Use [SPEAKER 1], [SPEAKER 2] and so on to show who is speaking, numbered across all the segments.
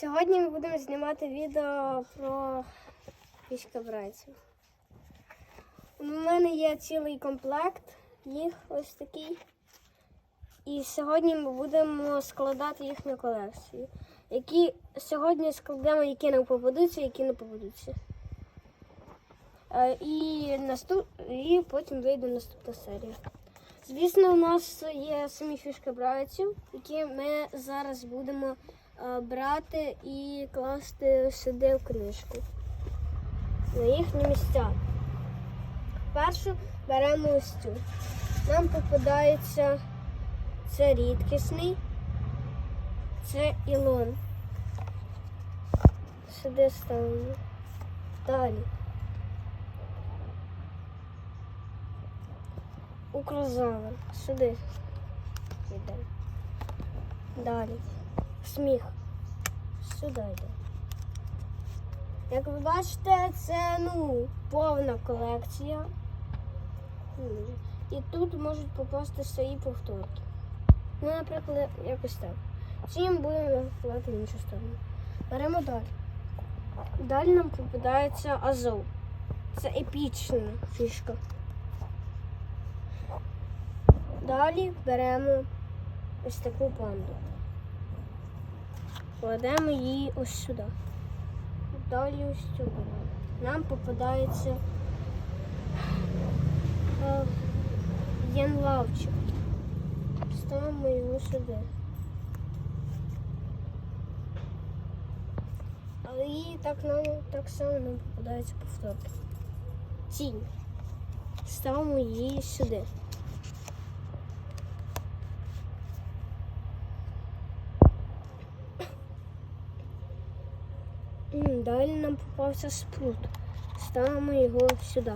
[SPEAKER 1] Сьогодні ми будемо знімати відео про фішка братів. У мене є цілий комплект, їх ось такий. І сьогодні ми будемо складати їхню колекцію. Які сьогодні складемо, які нам попадуться, які не попадуться. Е, І, наступ... і потім вийде наступна серія. Звісно, у нас є самі фішки братів, які ми зараз будемо е, брати і класти сюди в книжку на їхні місця. Першу беремо ось цю. Нам попадається це рідкісний, це ілон. Сюди ставимо. Далі. Укрозавр. Сюди. Йдемо. Далі. Сміх. Сюди йде. Як ви бачите, це ну, повна колекція. І тут можуть попасти свої повторки. Ну, наприклад, якось так. Чим будемо вкладати в іншу сторону. Беремо далі. Далі нам попадається Азов. Це епічна фішка. Далі беремо ось таку панду. Кладемо її ось сюди. Далі ось беремо. Нам попадається е, янлавчик. Ставимо його сюди. Але і так, нам, так само нам попадається повторки. Тінь. Ставимо її сюди. Далі нам попався спрут. Ставимо його сюди.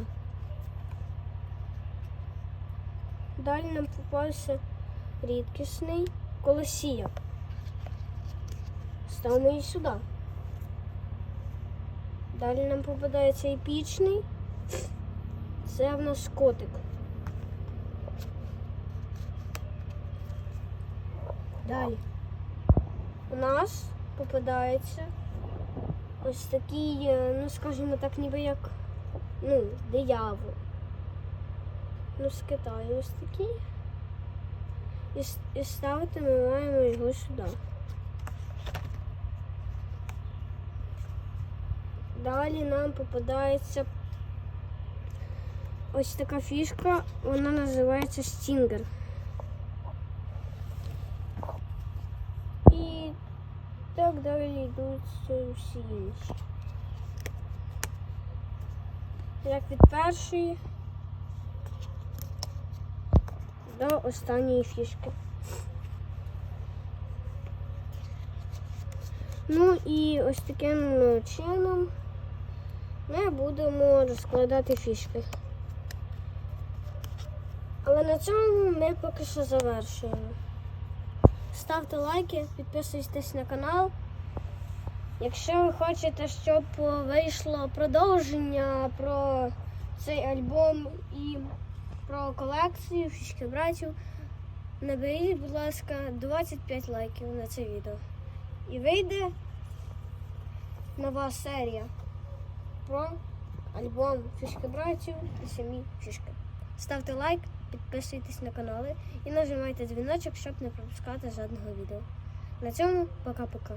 [SPEAKER 1] Далі нам попався рідкісний колосія. Ставимо її сюди. Далі нам попадається епічний. Це в нас котик. Далі. У нас попадається ось такий, е, ну скажімо так, ніби як ну, диявол. Ну, з Китаю ось такий. І, і ставити ми маємо його сюди. Далі нам попадається ось така фішка, вона називається стінгер. І так далі йдуть всі інші. Як від першої до останньої фішки. Ну і ось таким чином ми будемо розкладати фішки. Але на цьому ми поки що завершуємо. Ставте лайки, підписуйтесь на канал. Якщо ви хочете, щоб вийшло продовження про цей альбом і про колекцію фішки братів, наберіть, будь ласка, 25 лайків на це відео. І вийде нова серія про альбом фішки братів і самі фішки. Ставте лайк, підписуйтесь на канали і нажимайте дзвіночок, щоб не пропускати жодного відео. На цьому пока-пока.